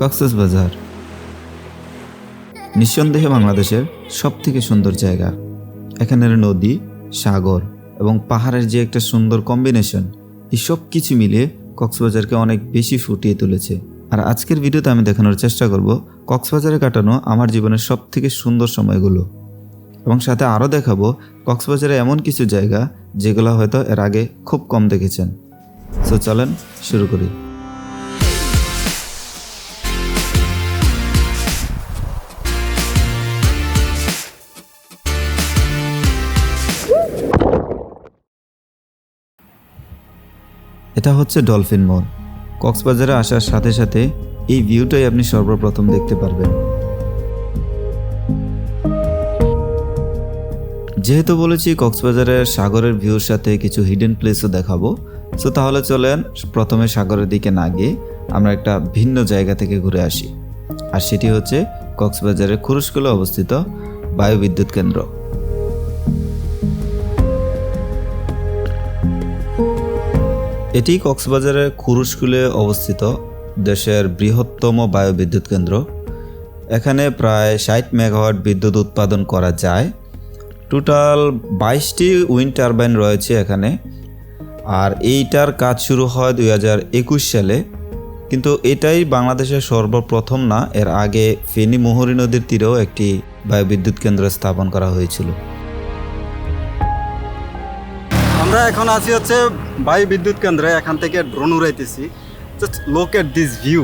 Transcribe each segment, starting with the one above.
কক্সেস বাজার। নিঃসন্দেহে বাংলাদেশের সব থেকে সুন্দর জায়গা। এখানের নদী, সাগর এবং পাহাড়ের যে একটা সুন্দর কম্বিনেশন এই সব কিছু মিলিয়ে কক্সবাজারকে অনেক বেশি ফুটিয়ে তুলেছে। আর আজকের ভিডিওতে আমি দেখানোর চেষ্টা করব কক্সবাজারে কাটানো আমার জীবনের সব থেকে সুন্দর সময়গুলো। এবং সাথে আরও দেখাবো কক্সবাজারে এমন কিছু জায়গা যেগুলো হয়তো এর আগে খুব কম দেখেছেন। সো চলেন শুরু করি। এটা হচ্ছে ডলফিন মল কক্সবাজারে আসার সাথে সাথে এই ভিউটাই আপনি সর্বপ্রথম দেখতে পারবেন। যেহেতু বলেছি কক্সবাজারের সাগরের ভিউর সাথে কিছু হিডেন প্লেসও দেখাবো সো তাহলে চলেন প্রথমে সাগরের দিকে না গিয়ে আমরা একটা ভিন্ন জায়গা থেকে ঘুরে আসি। আর সেটি হচ্ছে কক্সবাজারের খুরুশকুলে অবস্থিত বায়ুবিদ্যুৎ কেন্দ্র। এটি কক্সবাজারের খুরুশকুলে অবস্থিত দেশের বৃহত্তম বায়ুবিদ্যুৎ কেন্দ্র। এখানে প্রায় ষাট মেগাওয়াট বিদ্যুৎ উৎপাদন করা যায়। টোটাল বাইশটি উইন্ড টারবাইন রয়েছে এখানে। আর এইটার কাজ শুরু হয় দুই হাজার একুশ সালে। কিন্তু এটাই বাংলাদেশের সর্বপ্রথম না, এর আগে ফেনী মোহরী নদীর তীরেও একটি বায়ুবিদ্যুৎ কেন্দ্র স্থাপন করা হয়েছিল। আমরা এখন আছি হচ্ছে বায়ু বিদ্যুৎ কেন্দ্রে, এখান থেকে ড্রোন উড়াইতেছি। জাস্ট লোক এট দিস ভিউ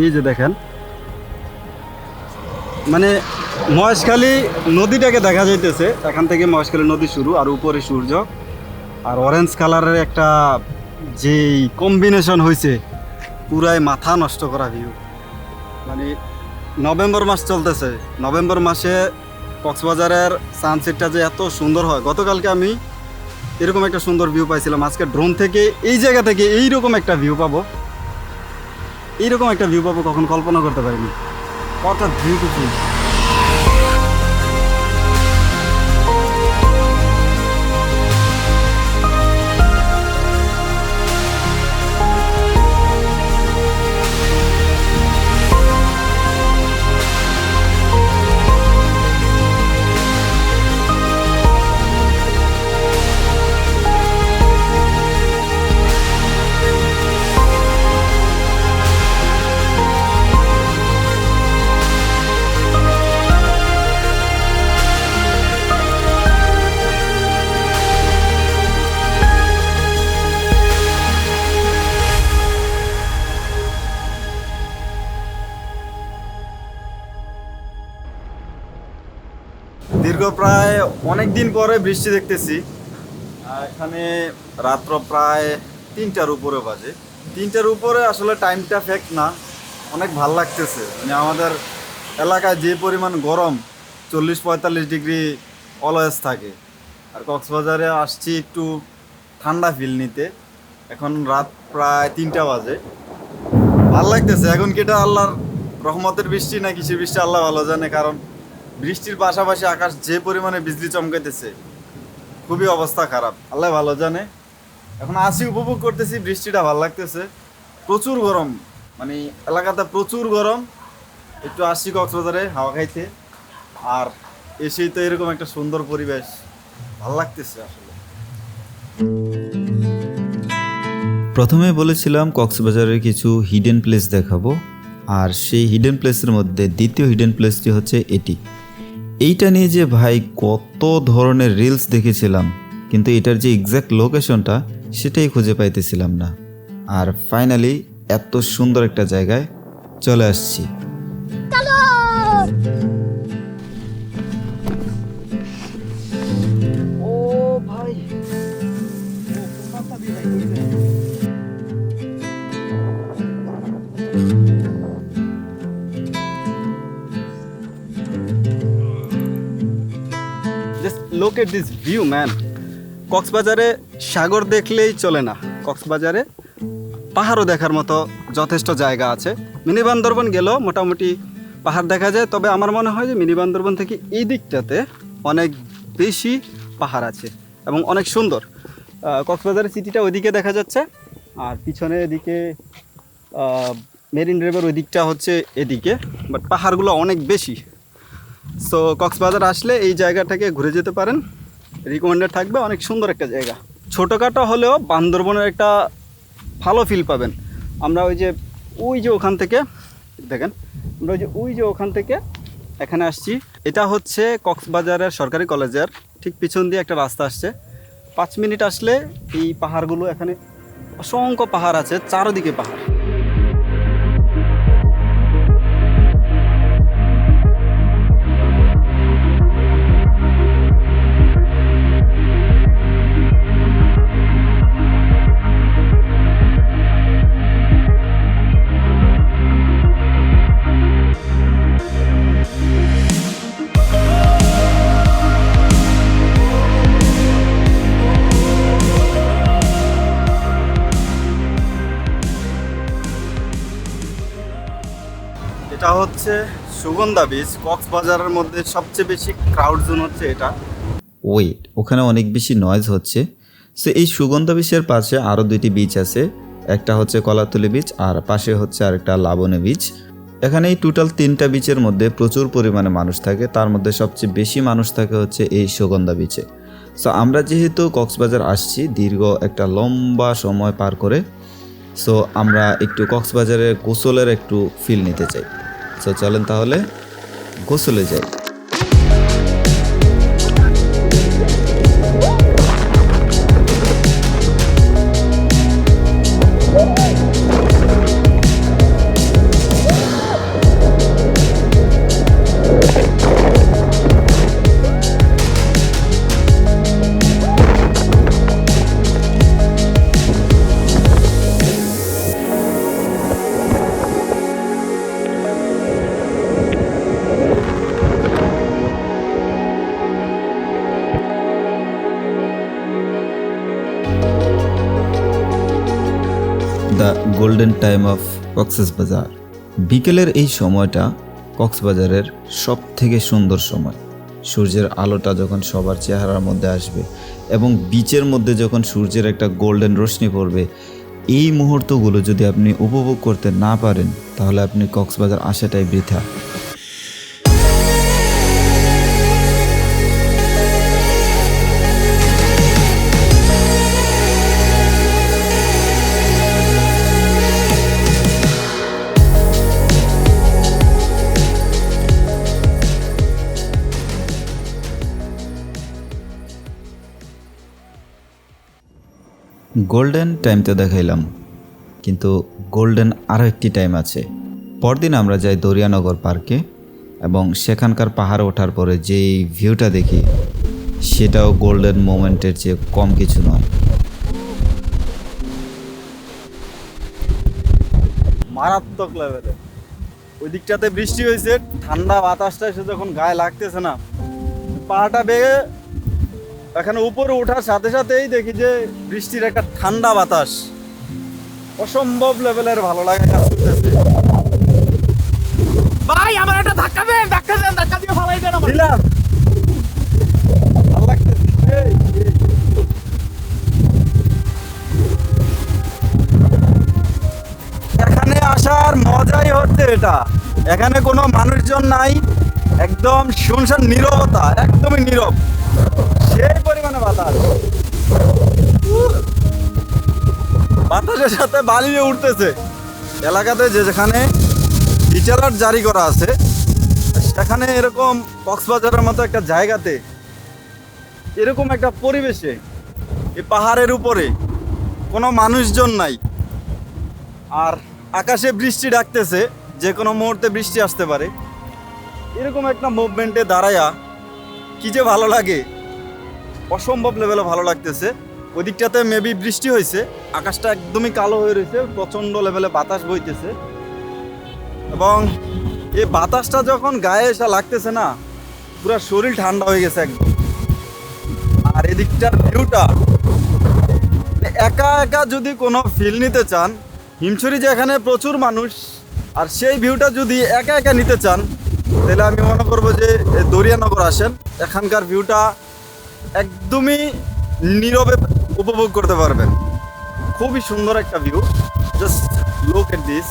এই যে দেখেন। মানে মহেশখালী নদীটাকে দেখা যাইতেছে। এখান থেকে মহেশখালী নদী শুরু, আর উপরে সূর্য। আর অরেঞ্জ কালারের একটা যেই কম্বিনেশন হয়েছে পুরাই মাথা নষ্ট করা ভিউ মানে নভেম্বর মাস চলতেছে। নভেম্বর মাসে কক্সবাজারের সানসেটটা যে এত সুন্দর হয়। গতকালকে আমি এরকম একটা সুন্দর ভিউ পাইছিলাম। আজকে ড্রোন থেকে এই জায়গা থেকে এইরকম একটা ভিউ পাবো। এইরকম একটা ভিউ পাবো কখন কল্পনা করতে পারিনি। কত বিউটিফুল দিন পরে বৃষ্টি দেখতেছি। এখানে রাত্র প্রায় তিনটার উপরে বাজে। তিনটার উপরে আসলে টাইমটা ফেক না। অনেক ভালো লাগতেছে। মানে আমাদের এলাকায় যে পরিমাণ গরম, চল্লিশ পঁয়তাল্লিশ ডিগ্রি অলওয়েজ থাকে। আর কক্সবাজারে আসছি একটু ঠান্ডা ফিল নিতে। এখন রাত প্রায় তিনটা বাজে। ভালো লাগতেছে। এখন কি এটা আল্লাহর রহমতের বৃষ্টি না কিসের বৃষ্টি? আল্লাহ ভালো জানে। কারণ বৃষ্টির পাশাপাশি আকাশ যে পরিমাণে বিজলি চমকাইতেছে, খুবই অবস্থা খারাপ। আল্লাহ ভালো জানে। এখন আসি, উপভোগ করতেছি, বৃষ্টিটা ভালো লাগতেছে। প্রচুর গরম মানে এলাকাতে প্রচুর গরম। একটু আসি কক্সবাজারে, হাওয়া খাইতে। আর এসেই তো এরকম একটা সুন্দর পরিবেশ, ভালো লাগতেছে আসলে। প্রথমে বলেছিলাম কক্সবাজারের কিছু হিডেন প্লেস দেখাবো, আর সেই হিডেন প্লেসের মধ্যে দ্বিতীয় হিডেন প্লেসটি হচ্ছে এটি। এইটা নিয়ে যে ভাই কত ধরনের রিলস দেখেছিলাম, কিন্তু এটার যে এক্স্যাক্ট লোকেশনটা সেটাই খুঁজে পাইতেছিলাম না। আর ফাইনালি এত সুন্দর একটা জায়গায় চলে আসছি। লোক এট দিস ভিউ ম্যান কক্সবাজারে সাগর দেখলেই চলে না। কক্সবাজারে পাহাড়ও দেখার মতো যথেষ্ট জায়গা আছে। মিনি বান্দরবন গেলেও মোটামুটি পাহাড় দেখা যায়। তবে আমার মনে হয় যে মিনি বান্দরবন থেকে এই দিকটাতে অনেক বেশি পাহাড় আছে এবং অনেক সুন্দর। কক্সবাজারের সিটিটা ওইদিকে দেখা যাচ্ছে। আর পিছনে এদিকে মেরিন ড্রাইভের ওই দিকটা হচ্ছে এদিকে। বাট পাহাড়গুলো অনেক বেশি। সো কক্সবাজার আসলে এই জায়গাটাকে ঘুরে যেতে পারেন। রিকমেন্ডেড থাকবে, অনেক সুন্দর একটা জায়গা। ছোটোখাটো হলেও বান্দরবনের একটা ভালো ফিল পাবেন। আমরা ওই যে ওই যে ওখান থেকে, দেখেন, আমরা ওই যে ওই যে ওখান থেকে এখানে আসছি। এটা হচ্ছে কক্সবাজারের সরকারি কলেজের ঠিক পিছন দিয়ে একটা রাস্তা আসছে। পাঁচ মিনিট আসলে এই পাহাড়গুলো এখানে অসংখ্য পাহাড় আছে, চারদিকে পাহাড়। হচ্ছে সুগন্ধা বীচ কক্সবাজারের মধ্যে সবচেয়ে বেশি ক্রাউড জোন হচ্ছে এটা। ওয়েট ওখানে অনেক বেশি নয়েজ হচ্ছে। সো এই সুগন্ধা বিচের পাশে আরও দুইটি বিচ আছে। একটা হচ্ছে কলাতলি বিচ আর পাশে হচ্ছে আরেকটা লাবণী বিচ এখানে এই টোটাল তিনটা বিচের মধ্যে প্রচুর পরিমাণে মানুষ থাকে। তার মধ্যে সবচেয়ে বেশি মানুষ থাকে হচ্ছে এই সুগন্ধা বিচে সো আমরা যেহেতু কক্সবাজার আসছি, দীর্ঘ একটা লম্বা সময় পার করে। সো আমরা একটু কক্সবাজারের গোসলের একটু ফিল নিতে চাই। সো চলেন তাহলে গোসলে যাই। গোল্ডেন টাইম অফ কক্সেস বাজার বিকেলের এই সময়টা কক্সবাজারের সব থেকে সুন্দর সময়। সূর্যের আলোটা যখন সবার চেহারার মধ্যে আসবে এবং বিচের মধ্যে যখন সূর্যের একটা গোল্ডেন রশ্মি পড়বে, এই মুহূর্তগুলো যদি আপনি উপভোগ করতে না পারেন, তাহলে আপনি কক্সবাজার আসাটাই বৃথা। গোল্ডেন টাইম তো দেখাইলাম। কিন্তু গোল্ডেন আরও একটি টাইম আছে। পরদিন আমরা যাই দরিয়ানগর পার্কে এবং সেখানকার পাহাড়ে ওঠার পরে যেই ভিউটা দেখি, সেটাও গোল্ডেন মোমেন্টের চেয়ে কম কিছু নয়। মারাত্মক লেভেলে ওই দিকটাতে বৃষ্টি হয়েছে ঠান্ডা বাতাসটা এসে যখন গায়ে লাগতেছে না, পাহাড়টা বেয়ে এখানে উপরে ওঠার সাথে সাথেই দেখি যে বৃষ্টির একটা ঠান্ডা বাতাস। অসম্ভব লেভেলের ভালো লাগে কাজ করতেছে। ভাই আমার একটা ধাক্কা দেন ধাক্কা দেন ধাক্কা দিয়ে ফালাই দেন দিলাম। এখানে আসার মজাই হচ্ছে এটা। এখানে কোনো মানুষজন নাই। একদম শুনশান নীরবতা একদমই নীরব। সেই পরিমাণে বাতাস। বাতাসের সাথে বালিয়ে উঠতেছে এলাকাতে যে যেখানে রিচার্জ জারি করা আছে, সেখানে এরকম কক্সবাজারের মতো একটা জায়গাতে এরকম একটা পরিবেশে এই পাহাড়ের উপরে কোনো মানুষজন নাই। আর আকাশে বৃষ্টি ডাকতেছে, যে কোনো মুহূর্তে বৃষ্টি আসতে পারে। এরকম একটা মুভমেন্টে দাঁড়ায়া কি যে ভালো লাগে। অসম্ভব লেভেলে ভালো লাগতেছে। ওই দিকটাতে মেবি বৃষ্টি হয়েছে, আকাশটা একদমই কালো হয়ে রয়েছে, প্রচণ্ড লেভেলে বাতাস বইতেছে। এবং এই বাতাসটা যখন গায়ে এসে লাগতেছে না, পুরো শরীর ঠান্ডা হয়ে গেছে একদম। আর এদিকটার ভিউটা একা একা যদি কোনো ফিল নিতে চান, হিমছড়ি যেখানে প্রচুর মানুষ, আর সেই ভিউটা যদি একা একা নিতে চান তাহলে আমি মনে করব যে দরিয়ানগর আসেন। এখানকার ভিউটা একদমই নীরবে উপভোগ করতে পারবেন। খুবই সুন্দর একটা view just look at this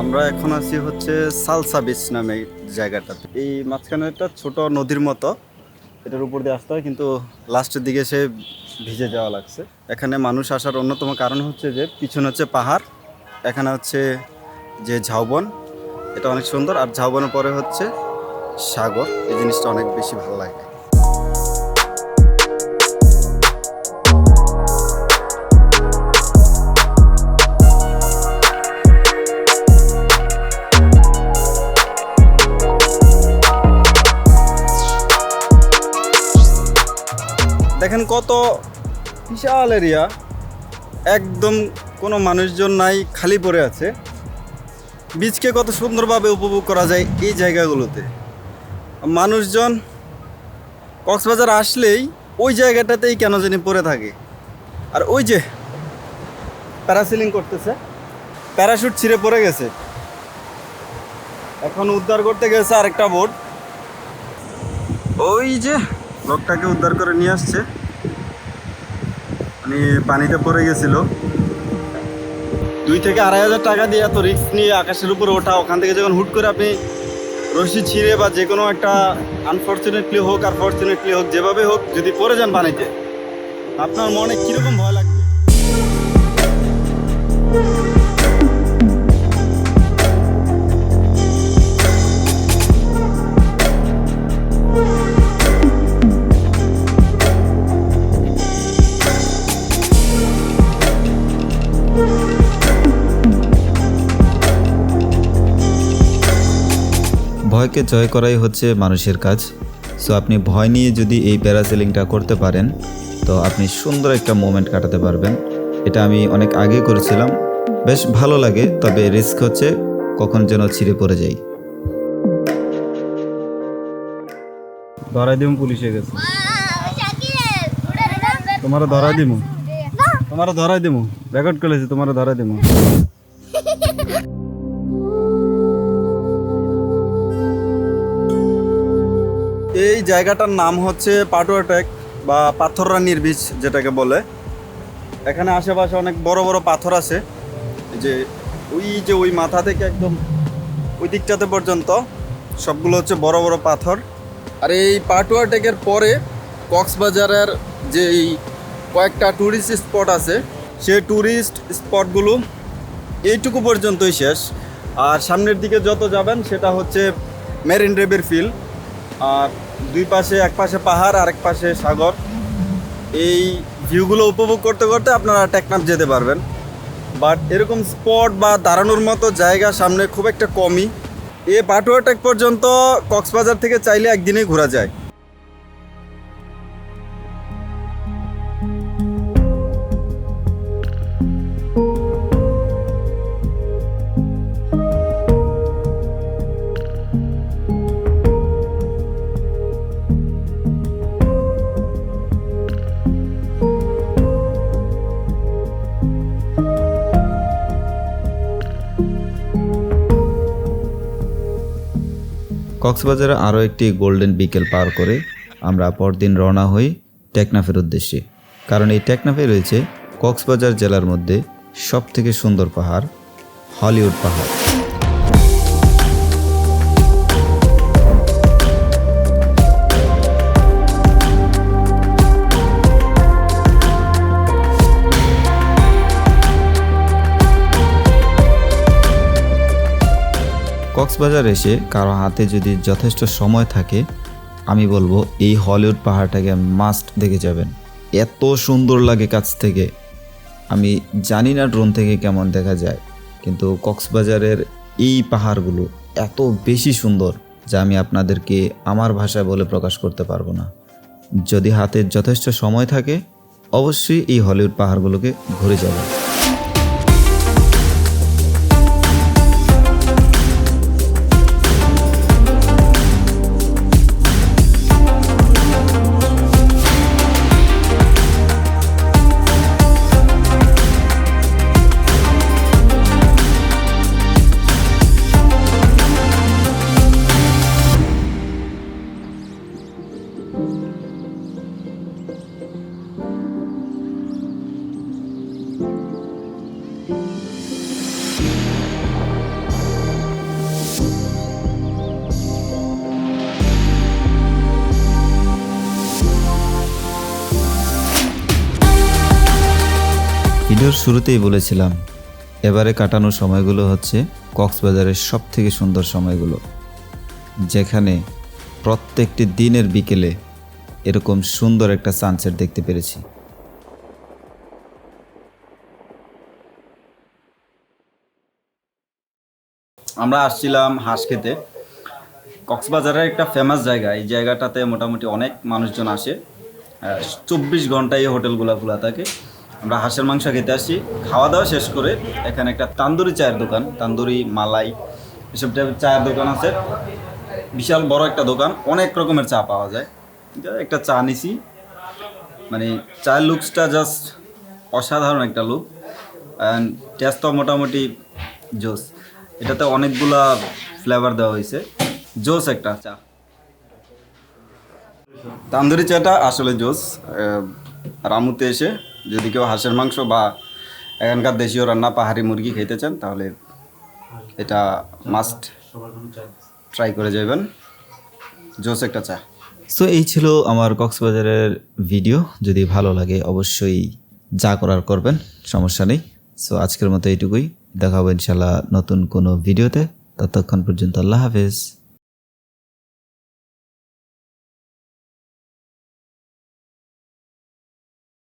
আমরা এখন আছি হচ্ছে সালসা বিচ নামে জায়গাটাতে। এই মাঝখানে একটা ছোট নদীর মতো। এটার উপর দিয়ে আসতে হয়, কিন্তু লাস্টের দিকে সে ভিজে যাওয়া লাগছে। এখানে মানুষ আসার অন্যতম কারণ হচ্ছে যে, পিছনে হচ্ছে পাহাড়, এখানে হচ্ছে যে ঝাউবন, এটা অনেক সুন্দর। আর ঝাউবনের পরে হচ্ছে সাগর, এই জিনিসটা অনেক বেশি ভালো লাগে। দেখেন কত বিশাল এরিয়া একদম কোনো মানুষজন নাই, খালি পড়ে আছে। বীজকে কত সুন্দরভাবে উপভোগ করা যায় এই জায়গাগুলোতে। মানুষজন কক্সবাজার আসলেই ওই জায়গাটাতেই কেন জানি পড়ে থাকে। আর ওই যে প্যারাসিলিং করতেছে প্যারাশুট ছিঁড়ে পড়ে গেছে। এখন উদ্ধার করতে গেছে আরেকটা বোট ওই যে লোকটাকে উদ্ধার করে নিয়ে আসছে। মানে পানিতে পড়ে গেছিল। দুই থেকে আড়াই হাজার টাকা দিয়ে এত রিস্ক নিয়ে আকাশের উপরে ওঠা, ওখান থেকে যখন হুট করে আপনি রশি ছিঁড়ে বা যে কোনো একটা আনফর্চুনেটলি হোক, আর ফর্চুনেটলি হোক, যেভাবে হোক, যদি পড়ে যান পানিতে। আপনার মনে কীরকম ভয় লাগবে ভয়কে জয় করাই হচ্ছে মানুষের কাজ। সো আপনি ভয় নিয়ে যদি এই প্যারাসেলিংটা করতে পারেন তো আপনি সুন্দর একটা মোমেন্ট কাটাতে পারবেন। এটা আমি অনেক আগে করেছিলাম। বেশ ভালো লাগে তবে রিস্ক হচ্ছে কখন যেন ছিঁড়ে পড়ে যাই। ধরাই দিমু পুলিশে গেছে। তোমার ধরাই দিমু? তোমার ধরাই দিমু? রেকর্ড করেছি তোমার ধরাই দিমু। জায়গাটার নাম হচ্ছে পাটুয়াটেক বা পাথররানির বীচ যেটাকে বলে। এখানে আশেপাশে অনেক বড় বড় পাথর আছে। যে ওই যে ওই মাথা থেকে একদম ওই দিকটাতে পর্যন্ত সবগুলো হচ্ছে বড় বড় পাথর। আর এই পাটুয়া পরে কক্সবাজারের যে এই কয়েকটা ট্যুরিস্ট স্পট আছে, সেই ট্যুরিস্ট স্পটগুলো এইটুকু পর্যন্তই শেষ। আর সামনের দিকে যত যাবেন, সেটা হচ্ছে মেরিন ড্রাইভের ফিল আর দুই পাশে, এক পাশে পাহাড় আর এক পাশে সাগর। এই ভিউগুলো উপভোগ করতে করতে আপনারা টেকনাফ যেতে পারবেন। বাট এরকম স্পট বা দাঁড়ানোর মতো জায়গা সামনে খুব একটা কমই। এ পাটুয়াটেক পর্যন্ত কক্সবাজার থেকে চাইলে একদিনেই ঘোরা যায়। কক্সবাজারে আরও একটি গোল্ডেন বিকেল পার করে আমরা পরদিন রওনা হই টেকনাফের উদ্দেশ্যে। কারণ এই টেকনাফে রয়েছে কক্সবাজার জেলার মধ্যে সবথেকে সুন্দর পাহাড়, হলিউড পাহাড়। কক্সবাজার এসে কারও হাতে যদি যথেষ্ট সময় থাকে, আমি বলব এই হলিউড পাহাড়টাকে মাস্ট দেখে যাবেন। এত সুন্দর লাগে কাছ থেকে। আমি জানি না ড্রোন থেকে কেমন দেখা যায়, কিন্তু কক্সবাজারের এই পাহাড়গুলো এত বেশি সুন্দর যা আমি আপনাদেরকে আমার ভাষায় বলে প্রকাশ করতে পারব না। যদি হাতে যথেষ্ট সময় থাকে, অবশ্যই এই হলিউড পাহাড়গুলোকে ঘুরে যাবেন। ভিডিওর শুরুতেই বলেছিলাম, এবারে কাটানো সময়গুলো হচ্ছে কক্সবাজারের সব থেকে সুন্দর সময়গুলো, যেখানে প্রত্যেকটি দিনের বিকেলে এরকম সুন্দর একটা সানসেট দেখতে পেরেছি। আমরা আসছিলাম হাঁস খেতে। কক্সবাজারের একটা ফেমাস জায়গা, এই জায়গাটাতে মোটামুটি অনেক মানুষজন আসে। চব্বিশ ঘন্টায় এই হোটেলগুলো খোলা থাকে। আমরা হাঁসের মাংস খেতে আসি। খাওয়া দাওয়া শেষ করে এখানে একটা তান্দুরি চায়ের দোকান, তান্দুরি, মালাই, এসব টাইপের চায়ের দোকান আছে। বিশাল বড় একটা দোকান, অনেক রকমের চা পাওয়া যায়। একটা চা নিছি। মানে চায়ের লুকসটা জাস্ট অসাধারণ একটা লুক। অ্যান্ড টেস্টও মোটামুটি জোস। এটাতে অনেকগুলা ফ্লেভার দেওয়া হয়েছে। জোস একটা চা। তান্দুরি চাটা আসলে জোস। রামুতে এসে যদি কেউ হাঁসের মাংস বা এখানকার দেশীয় রান্না পাহাড়ি মুরগি খেতে চান, তাহলে এটা মাস্ট ট্রাই করে যাবেন। জোস একটা চা। সো এই ছিল আমার কক্সবাজারের ভিডিও যদি ভালো লাগে, অবশ্যই যা করার করবেন, সমস্যা নেই। সো আজকের মতো এইটুকুই। দেখা হবে ইনশাল্লাহ নতুন কোনো ভিডিওতে ততক্ষণ পর্যন্ত আল্লাহ হাফেজ।